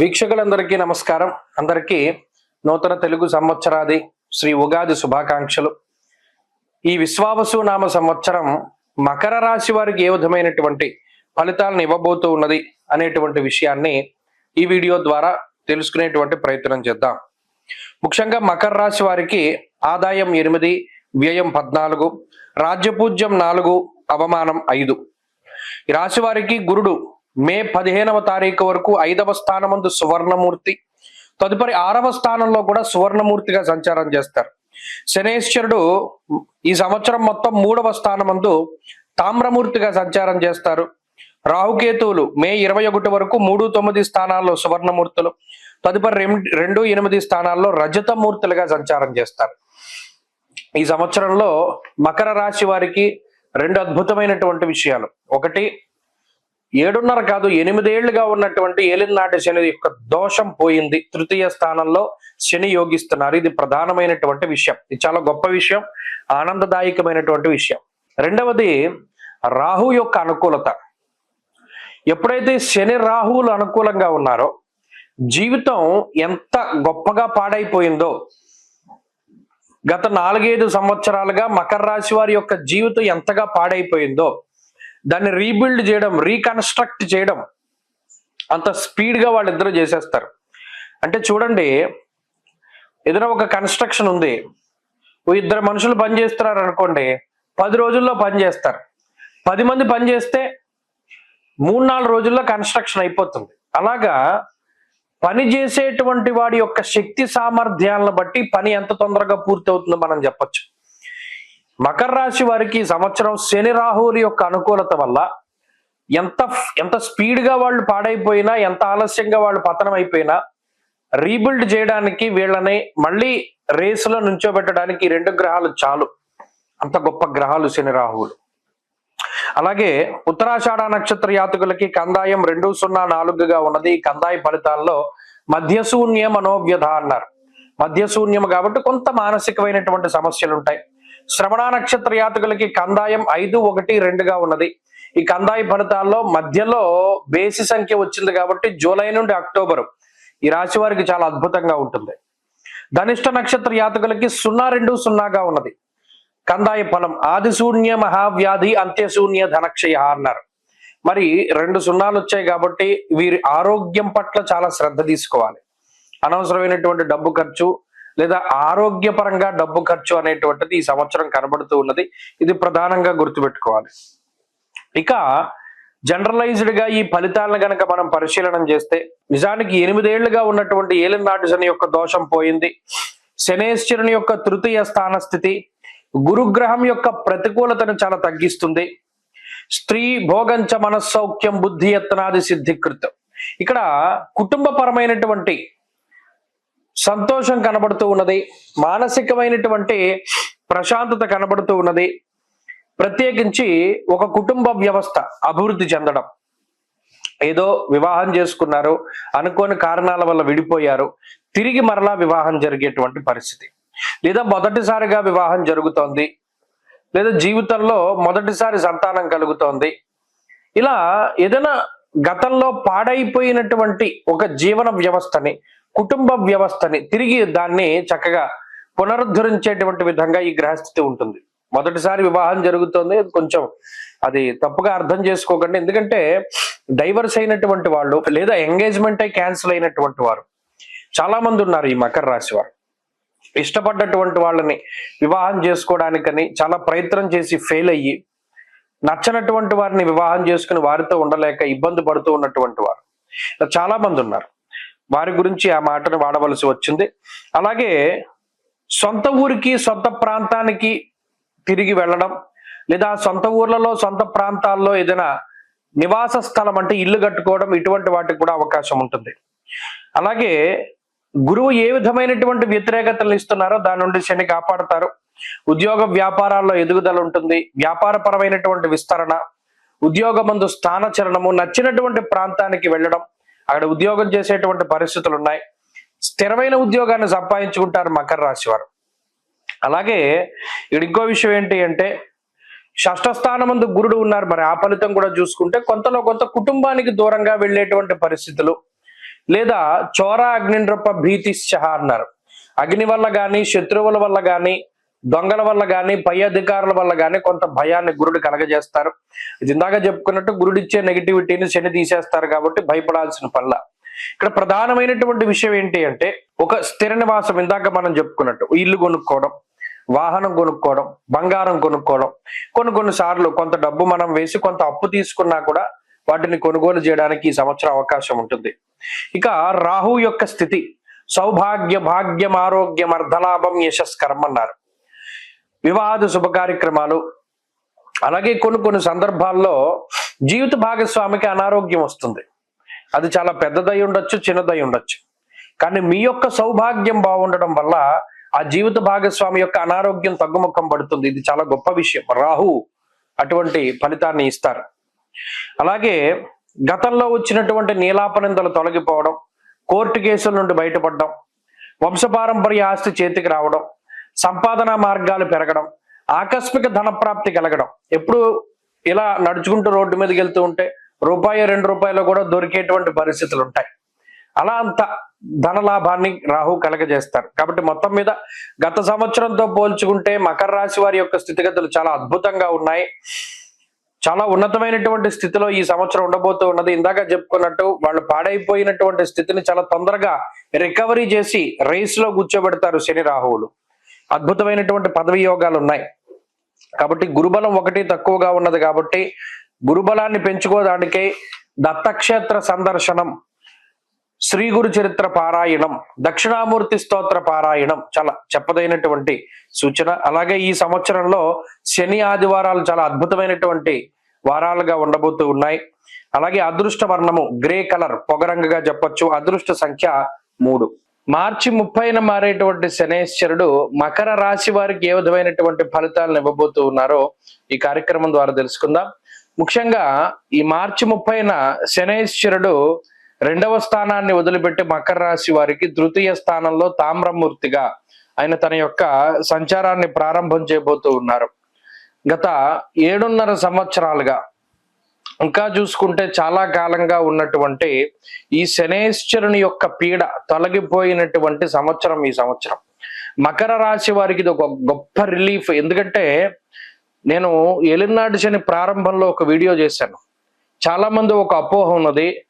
వీక్షకులందరికీ నమస్కారం. అందరికీ నూతన తెలుగు సంవత్సరాది శ్రీ ఉగాది శుభాకాంక్షలు. ఈ విశ్వావసు నామ సంవత్సరం మకర రాశి వారికి ఏ విధమైనటువంటి ఫలితాలను ఇవ్వబోతూ ఉన్నది అనేటువంటి విషయాన్ని ఈ వీడియో ద్వారా తెలుసుకునేటువంటి ప్రయత్నం చేద్దాం. ముఖ్యంగా మకర రాశి వారికి ఆదాయం ఎనిమిది వ్యయం పద్నాలుగు రాజ్యపూజ్యం నాలుగు అవమానం ఐదు. ఈ రాశి వారికి గురుడు మే పదిహేనవ తారీఖు వరకు ఐదవ స్థానమందు సువర్ణమూర్తి. తదుపరి ఆరవ స్థానంలో కూడా సువర్ణమూర్తిగా సంచారం చేస్తారు. శనేశ్వరుడు ఈ సంవత్సరం మొత్తం మూడవ స్థానమందు తామ్రమూర్తిగా సంచారం చేస్తారు. రాహుకేతువులు మే ఇరవై ఒకటి వరకు మూడు తొమ్మిది స్థానాల్లో సువర్ణమూర్తులు. తదుపరి రెండు ఎనిమిది స్థానాల్లో రజతమూర్తులుగా సంచారం చేస్తారు. ఈ సంవత్సరంలో మకర రాశి వారికి రెండు అద్భుతమైనటువంటి విషయాలు. ఒకటి ఏడున్నర కాదు ఎనిమిదేళ్ళుగా ఉన్నటువంటి ఏలినాటి శని యొక్క దోషం పోయింది. తృతీయ స్థానంలో శని యోగిస్తున్నారు. ఇది ప్రధానమైనటువంటి విషయం. ఇది చాలా గొప్ప విషయం ఆనందదాయకమైనటువంటి విషయం. రెండవది రాహు యొక్క అనుకూలత. ఎప్పుడైతే శని రాహువులు అనుకూలంగా ఉన్నారో జీవితం ఎంత గొప్పగా పాడైపోయిందో గత నాలుగైదు సంవత్సరాలుగా మకర రాశి వారి యొక్క జీవితం ఎంతగా పాడైపోయిందో దాన్ని రీబిల్డ్ చేయడం రీకన్స్ట్రక్ట్ చేయడం అంత స్పీడ్గా వాళ్ళిద్దరూ చేసేస్తారు. అంటే చూడండి ఏదైనా ఒక కన్స్ట్రక్షన్ ఉంది. ఇద్దరు మనుషులు పని చేస్తున్నారు అనుకోండి పది రోజుల్లో పని చేస్తారు. పది మంది పని చేస్తే మూడు నాలుగు రోజుల్లో కన్స్ట్రక్షన్ అయిపోతుంది. అలాగా పని చేసేటువంటి వాడి యొక్క శక్తి సామర్థ్యాలను బట్టి పని ఎంత తొందరగా పూర్తవుతుందో మనం చెప్పొచ్చు. మకర రాశి వారికి సంవత్సరం శని రాహువుల యొక్క అనుకూలత వల్ల ఎంత ఎంత స్పీడ్గా వాళ్ళు పాడైపోయినా ఎంత ఆలస్యంగా వాళ్ళు పతనం అయిపోయినా రీబిల్డ్ చేయడానికి వీళ్ళని మళ్ళీ రేసులో నుంచోబెట్టడానికి రెండు గ్రహాలు చాలు. అంత గొప్ప గ్రహాలు శని రాహువులు. అలాగే ఉత్తరాషాఢ నక్షత్ర యాతకులకి కందాయం రెండు సున్నా నాలుగుగా ఉన్నది. ఈ కందాయ ఫలితాల్లో మధ్యశూన్య మనోవ్యధ అన్నారు. మధ్యశూన్యం కాబట్టి కొంత మానసికమైనటువంటి సమస్యలు ఉంటాయి శ్రవణ నక్షత్ర యాతకులకి కందాయం ఐదు ఒకటి రెండుగా ఉన్నది. ఈ కందాయ ఫలితాల్లో మధ్యలో బేసి సంఖ్య వచ్చింది కాబట్టి జూలై నుండి అక్టోబర్. ఈ రాశి వారికి చాలా అద్భుతంగా ఉంటుంది. ధనిష్ట నక్షత్ర యాతకులకి సున్నా రెండు సున్నాగా ఉన్నది. కందాయ ఫలం ఆదిశూన్య మహావ్యాధి అంత్యశూన్య ధనక్షయ అన్నారు. మరి రెండు సున్నాలు వచ్చాయి కాబట్టి వీరి ఆరోగ్యం పట్ల చాలా శ్రద్ధ తీసుకోవాలి. అనవసరమైనటువంటి డబ్బు ఖర్చు లేదా ఆరోగ్యపరంగా డబ్బు ఖర్చు అనేటువంటిది ఈ సంవత్సరం కనబడుతూ ఉన్నది. ఇది ప్రధానంగా గుర్తుపెట్టుకోవాలి. ఇక జనరలైజ్డ్గా ఈ ఫలితాలను గనక మనం పరిశీలన చేస్తే నిజానికి ఎనిమిదేళ్ళుగా ఉన్నటువంటి ఏలినాటి శని యొక్క దోషం పోయింది. శనేశ్వరుని యొక్క తృతీయ స్థాన స్థితి గురుగ్రహం యొక్క ప్రతికూలతను చాలా తగ్గిస్తుంది. స్త్రీ భోగంచ మనస్సౌఖ్యం బుద్ధి యత్నాది సిద్ధికృతం. ఇక్కడ కుటుంబపరమైనటువంటి సంతోషం కనబడుతూ ఉన్నది. మానసికమైనటువంటి ప్రశాంతత కనబడుతూ ఉన్నది. ప్రత్యేకించి ఒక కుటుంబ వ్యవస్థ అభివృద్ధి చెందడం. ఏదో వివాహం చేసుకున్నారు అనుకోని కారణాల వల్ల విడిపోయారు తిరిగి మరలా వివాహం జరిగేటువంటి పరిస్థితి. లేదా మొదటిసారిగా వివాహం జరుగుతోంది లేదా జీవితంలో మొదటిసారి సంతానం కలుగుతోంది. ఇలా ఏదైనా గతంలో పాడైపోయినటువంటి ఒక జీవన వ్యవస్థని కుటుంబ వ్యవస్థని తిరిగి దాన్ని చక్కగా పునరుద్ధరించేటువంటి విధంగా ఈ గ్రహస్థితి ఉంటుంది. మొదటిసారి వివాహం జరుగుతుంది. కొంచెం అది తప్పుగా అర్థం చేసుకోకండి. ఎందుకంటే డైవర్స్ అయినటువంటి వాళ్ళు లేదా ఎంగేజ్మెంట్ అయి క్యాన్సిల్ అయినటువంటి వారు చాలా మంది ఉన్నారు ఈ మకర రాశి వారు. ఇష్టపడ్డటువంటి వాళ్ళని వివాహం చేసుకోవడానికని చాలా ప్రయత్నం చేసి ఫెయిల్ అయ్యి నచ్చనటువంటి వారిని వివాహం చేసుకుని వారితో ఉండలేక ఇబ్బంది పడుతూ ఉన్నటువంటి వారు. చాలా మంది ఉన్నారు. వారి గురించి ఆ మాటను వాడవలసి వచ్చింది. అలాగే సొంత ఊరికి సొంత ప్రాంతానికి తిరిగి వెళ్ళడం లేదా సొంత ఊర్లలో సొంత ప్రాంతాల్లో ఏదైనా నివాస స్థలం అంటే ఇల్లు కట్టుకోవడం ఇటువంటి వాటికి కూడా అవకాశం ఉంటుంది. అలాగే గురువు ఏ విధమైనటువంటి వ్యతిరేకతలు ఇస్తున్నారో దాని నుండి శని కాపాడతారు. ఉద్యోగ వ్యాపారాల్లో ఎదుగుదల ఉంటుంది. వ్యాపారపరమైనటువంటి విస్తరణ ఉద్యోగమందు స్థానచరణము నచ్చినటువంటి ప్రాంతానికి వెళ్ళడం అక్కడ ఉద్యోగం చేసేటువంటి పరిస్థితులు ఉన్నాయి. స్థిరమైన ఉద్యోగాన్ని సంపాదించుకుంటారు మకర రాశి వారు. అలాగే ఇక్కడ ఇంకో విషయం ఏంటి అంటే షష్టస్థానం స్థానమందు గురుడు ఉన్నారు. మరి ఆ ఫలితం కూడా చూసుకుంటే కొంతలో కొంత కుటుంబానికి దూరంగా వెళ్ళేటువంటి పరిస్థితులు. లేదా చోర అగ్నిండ్రప భీతిశ్చ అన్నారు. అగ్ని వల్ల కానీ శత్రువుల వల్ల కానీ దొంగల వల్ల గాని పై అధికారుల వల్ల గాని కొంత భయాన్ని గురుడు కలగజేస్తారు. ఇందాక చెప్పుకున్నట్టు గురుడిచ్చే నెగిటివిటీని శని తీసేస్తారు కాబట్టి భయపడాల్సిన పనుల. ఇక్కడ ప్రధానమైనటువంటి విషయం ఏంటి అంటే ఒక స్థిర నివాసం ఇందాక మనం చెప్పుకున్నట్టు ఇల్లు కొనుక్కోవడం వాహనం కొనుక్కోవడం బంగారం కొనుక్కోవడం కొన్ని కొన్ని సార్లు కొంత డబ్బు మనం వేసి కొంత అప్పు తీసుకున్నా కూడా వాటిని కొనుగోలు చేయడానికి ఈ సంవత్సరం అవకాశం ఉంటుంది. ఇక రాహు యొక్క స్థితి సౌభాగ్య భాగ్యం ఆరోగ్యం అర్ధలాభం యశస్కరం అన్నారు. వివాహ శుభ కార్యక్రమాలు అలాగే కొన్ని కొన్ని సందర్భాల్లో జీవిత భాగస్వామికి అనారోగ్యం వస్తుంది. అది చాలా పెద్దదై ఉండొచ్చు చిన్నదై ఉండొచ్చు. కానీ మీ యొక్క సౌభాగ్యం బాగుండడం వల్ల ఆ జీవిత భాగస్వామి యొక్క అనారోగ్యం తగ్గుముఖం పడుతుంది. ఇది చాలా గొప్ప విషయం. రాహు అటువంటి ఫలితాన్ని ఇస్తారు. అలాగే గతంలో వచ్చినటువంటి నీలాపనిందలు తొలగిపోవడం కోర్టు కేసుల నుండి బయటపడడం వంశపారంపర్య ఆస్తి చేతికి రావడం సంపాదన మార్గాలు పెరగడం ఆకస్మిక ధనప్రాప్తి కలగడం. ఎప్పుడు ఇలా నడుచుకుంటూ రోడ్డు మీదకి వెళ్తూ ఉంటే రూపాయి రెండు రూపాయలు కూడా దొరికేటువంటి పరిస్థితులు ఉంటాయి. అలా అంత ధన లాభాన్ని రాహు కలగజేస్తారు. కాబట్టి మొత్తం మీద గత సంవత్సరంతో పోల్చుకుంటే మకర రాశి వారి యొక్క స్థితిగతులు చాలా అద్భుతంగా ఉన్నాయి. చాలా ఉన్నతమైనటువంటి స్థితిలో ఈ సంవత్సరం ఉండబోతూ ఉన్నది. ఇందాక చెప్పుకున్నట్టు వాళ్ళు పాడైపోయినటువంటి స్థితిని చాలా తొందరగా రికవరీ చేసి రేస్లో కూర్చోబెడతారు శని రాహువులు. అద్భుతమైనటువంటి పదవి యోగాలు ఉన్నాయి కాబట్టి గురుబలం ఒకటి తక్కువగా ఉన్నది కాబట్టి గురుబలాన్ని పెంచుకోవడానికే దత్తక్షేత్ర సందర్శనం శ్రీ గురు చరిత్ర పారాయణం దక్షిణామూర్తి స్తోత్ర పారాయణం చాలా చెప్పదైనటువంటి సూచన. అలాగే ఈ సంవత్సరంలో శని ఆదివారాలు చాలా అద్భుతమైనటువంటి వారాలుగా ఉండబోతూ ఉన్నాయి. అలాగే అదృష్ట వర్ణము గ్రే కలర్ పొగరంగగా చెప్పొచ్చు. అదృష్ట సంఖ్య మూడు. మార్చి ముప్పైన మారేటువంటి శనేశ్వరుడు మకర రాశి వారికి ఏ విధమైనటువంటి ఫలితాలను ఇవ్వబోతూ ఉన్నారో ఈ కార్యక్రమం ద్వారా తెలుసుకుందాం. ముఖ్యంగా ఈ మార్చి ముప్పైన శనేశ్వరుడు రెండవ స్థానాన్ని వదిలిపెట్టి మకర రాశి వారికి తృతీయ స్థానంలో తామ్రమూర్తిగా ఆయన తన యొక్క సంచారాన్ని ప్రారంభం చేయబోతూ ఉన్నారు. గత ఏడున్నర సంవత్సరాలుగా ఇంకా చూసుకుంటే చాలా కాలంగా ఉన్నటువంటి ఈ శనేశ్వరుని యొక్క పీడ తొలగిపోయినటువంటి సంవత్సరం ఈ సంవత్సరం. మకర రాశి వారికి ఇది ఒక గొప్ప రిలీఫ్. ఎందుకంటే నేను ఎలినాడు శని ప్రారంభంలో ఒక వీడియో చేశాను. చాలా మంది ఒక అపోహ ఉన్నది.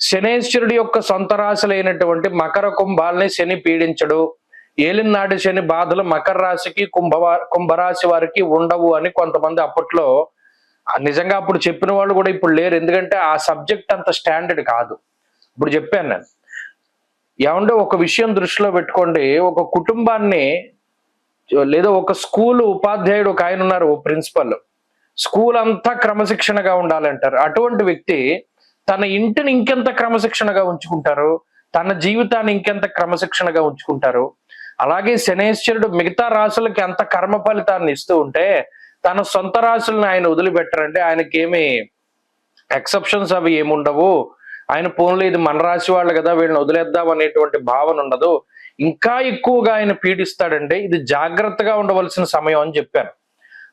శనేశ్వరుడి యొక్క సొంత రాశులైనటువంటి మకర కుంభాలని శని పీడించడు. ఏలినాడు శని బాధలు మకర రాశికి కుంభవా కుంభరాశి వారికి ఉండవు అని కొంతమంది అప్పట్లో నిజంగా అప్పుడు చెప్పిన వాళ్ళు కూడా ఇప్పుడు లేరు. ఎందుకంటే ఆ సబ్జెక్ట్ అంత స్టాండర్డ్ కాదు. ఇప్పుడు చెప్పాను నేను. ఏమంటే ఒక విషయం దృష్టిలో పెట్టుకోండి. ఒక కుటుంబాన్ని లేదా ఒక స్కూల్ ఉపాధ్యాయుడు ఒక ఆయన ఉన్నారు ఓ ప్రిన్సిపల్ స్కూల్ అంతా క్రమశిక్షణగా ఉండాలంటారు. అటువంటి వ్యక్తి తన ఇంటిని ఇంకెంత క్రమశిక్షణగా ఉంచుకుంటారు? తన జీవితాన్ని ఇంకెంత క్రమశిక్షణగా ఉంచుకుంటారు? అలాగే శనేశ్వరుడు మిగతా రాసులకి ఎంత కర్మ ఫలితాన్ని ఇస్తూ ఉంటే తన సొంత రాశులను ఆయన వదిలిపెట్టరంటే ఆయనకి ఏమి ఎక్సెప్షన్స్ అవి ఏముండవు. ఆయన పోన్లు ఇది మన రాశి వాళ్ళు కదా వీళ్ళని వదిలేద్దాం అనేటువంటి భావన ఉండదు. ఇంకా ఎక్కువగా ఆయన పీడిస్తాడంటే ఇది జాగ్రత్తగా ఉండవలసిన సమయం అని చెప్పాను.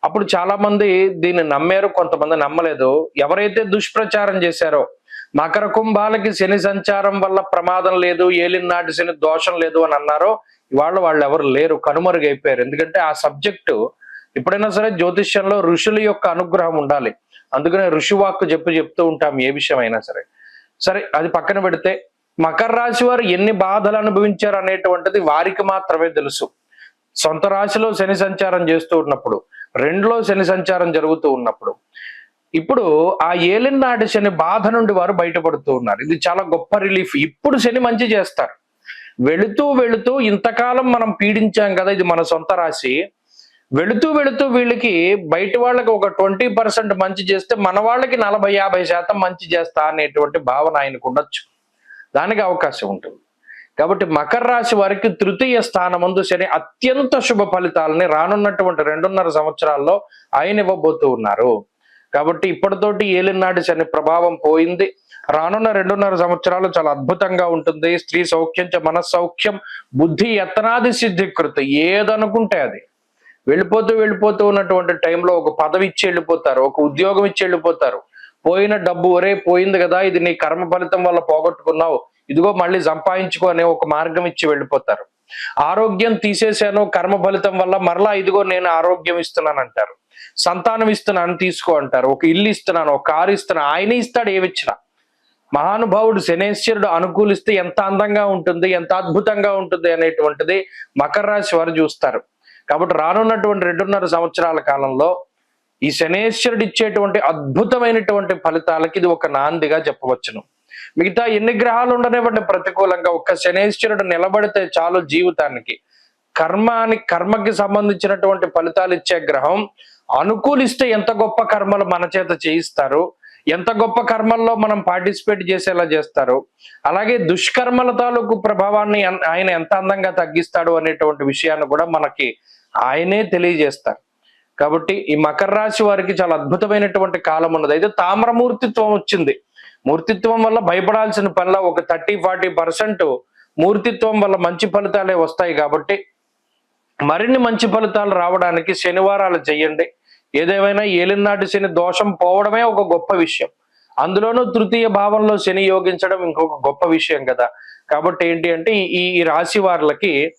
అప్పుడు చాలా మంది దీన్ని నమ్మారు కొంతమంది నమ్మలేదు. ఎవరైతే దుష్ప్రచారం చేశారో మకర కుంభాలకి శని సంచారం వల్ల ప్రమాదం లేదు ఏలినాటి శని దోషం లేదు అని అన్నారో ఇవాళ వాళ్ళు ఎవరు లేరు కనుమరుగైపోయారు. ఎందుకంటే ఆ సబ్జెక్టు ఎప్పుడైనా సరే జ్యోతిష్యంలో ఋషుల యొక్క అనుగ్రహం ఉండాలి. అందుకనే ఋషివాక్కు చెప్పు చెప్తూ ఉంటాం ఏ విషయమైనా సరే. సరే అది పక్కన పెడితే మకర రాశి వారు ఎన్ని బాధలు అనుభవించారు అనేటువంటిది వారికి మాత్రమే తెలుసు. సొంత రాశిలో శని సంచారం చేస్తూ ఉన్నప్పుడు రెండులో శని సంచారం జరుగుతూ ఉన్నప్పుడు ఇప్పుడు ఆ ఏలినాటి శని బాధ నుండి వారు బయటపడుతూ ఉన్నారు. ఇది చాలా గొప్ప రిలీఫ్. ఇప్పుడు శని మంచి చేస్తారు. వెళుతూ వెళుతూ ఇంతకాలం మనం పీడించాం కదా ఇది మన సొంత రాశి. వెళుతూ వెళుతూ వీళ్ళకి బయట వాళ్ళకి ఒక ట్వంటీ పర్సెంట్ మంచి చేస్తే మన వాళ్ళకి నలభై యాభై శాతం మంచి చేస్తా అనేటువంటి భావన ఆయనకు ఉండొచ్చు. దానికి అవకాశం ఉంటుంది. కాబట్టి మకర రాశి వారికి తృతీయ స్థానమందు శని అత్యంత శుభ ఫలితాలని రానున్నటువంటి రెండున్నర సంవత్సరాల్లో ఆయన ఇవ్వబోతూ ఉన్నారు. కాబట్టి ఇప్పటితోటి ఏలినాటి శని ప్రభావం పోయింది. రానున్న రెండున్నర సంవత్సరాలు చాలా అద్భుతంగా ఉంటుంది. స్త్రీ సౌఖ్యం చ మనస్సౌఖ్యం బుద్ధి యత్నాది సిద్ధికృత ఏదనుకుంటే అది. వెళ్ళిపోతూ వెళ్ళిపోతూ ఉన్నటువంటి టైంలో ఒక పదవి ఇచ్చి వెళ్ళిపోతారు ఒక ఉద్యోగం ఇచ్చి వెళ్ళిపోతారు. పోయిన డబ్బు ఒరే పోయింది కదా ఇది నీ కర్మ ఫలితం వల్ల పోగొట్టుకున్నావు ఇదిగో మళ్ళీ సంపాదించుకో అనే ఒక మార్గం ఇచ్చి వెళ్ళిపోతారు. ఆరోగ్యం తీసేశాను కర్మ ఫలితం వల్ల మరలా ఇదిగో నేను ఆరోగ్యం ఇస్తున్నాను అంటారు. సంతానం ఇస్తున్నాను తీసుకో అంటారు. ఒక ఇల్లు ఇస్తున్నాను ఒక కారు ఇస్తున్నాను ఆయన ఇస్తాడు ఏమిచ్చినా మహానుభావుడు శనేశ్వరుడు అనుకూలిస్తే ఎంత అందంగా ఉంటుంది ఎంత అద్భుతంగా ఉంటుంది అనేటువంటిది మకర రాశి వారు చూస్తారు. కాబట్టి రానున్నటువంటి రెండున్నర సంవత్సరాల కాలంలో ఈ శనేశ్వరుడు ఇచ్చేటువంటి అద్భుతమైనటువంటి ఫలితాలకి ఇది ఒక నాందిగా చెప్పవచ్చును. మిగతా ఎన్ని గ్రహాలు ఉండనివ్వండి ప్రతికూలంగా ఒక్క శనేశ్వరుడు నిలబడితే చాలు జీవితానికి. కర్మాని కర్మకి సంబంధించినటువంటి ఫలితాలు ఇచ్చే గ్రహం అనుకూలిస్తే ఎంత గొప్ప కర్మలు మన చేత చేయిస్తారు ఎంత గొప్ప కర్మల్లో మనం పార్టిసిపేట్ చేసేలా చేస్తారు అలాగే దుష్కర్మల తాలూకు ప్రభావాన్ని ఆయన ఎంత అందంగా తగ్గిస్తాడు అనేటువంటి విషయాన్ని కూడా మనకి ఆయనే తెలియజేస్తారు. కాబట్టి ఈ మకర రాశి వారికి చాలా అద్భుతమైనటువంటి కాలం ఉన్నది. అయితే తామ్రమూర్తిత్వం వచ్చింది. మూర్తిత్వం వల్ల భయపడాల్సిన పనిలో ఒక థర్టీ ఫార్టీ పర్సెంట్ మూర్తిత్వం వల్ల మంచి ఫలితాలే వస్తాయి కాబట్టి మరిన్ని మంచి ఫలితాలు రావడానికి శనివారాలు చేయండి. ఏదేమైనా ఏలినాటి శని దోషం పోవడమే ఒక గొప్ప విషయం. అందులోనూ తృతీయ భావంలో శని యోగించడం ఇంకొక గొప్ప విషయం కదా. కాబట్టి ఏంటి అంటే ఈ ఈ రాశి వారులకి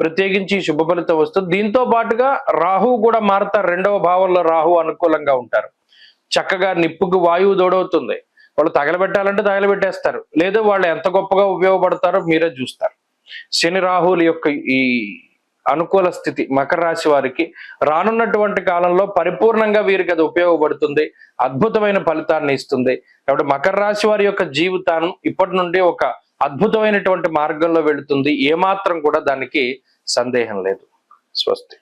ప్రత్యేకించి శుభ ఫలితం వస్తుంది. దీంతో పాటుగా రాహు కూడా మారుతారు రెండవ భావంలో రాహు అనుకూలంగా ఉంటారు. చక్కగా నిప్పుకు వాయువు దోడవుతుంది. వాళ్ళు తగలబెట్టాలంటే తగలబెట్టేస్తారు. లేదా వాళ్ళు ఎంత గొప్పగా ఉపయోగపడతారో మీరే చూస్తారు. శని రాహుల యొక్క ఈ అనుకూల స్థితి మకర రాశి వారికి రానున్నటువంటి కాలంలో పరిపూర్ణంగా వీరికి అది ఉపయోగపడుతుంది. అద్భుతమైన ఫలితాన్ని ఇస్తుంది. కాబట్టి మకర రాశి వారి యొక్క జీవితాన్ని ఇప్పటి నుండి ఒక అద్భుతమైనటువంటి మార్గంలో వెళుతుంది ఏమాత్రం కూడా దానికి సందేహం లేదు. స్వస్తి.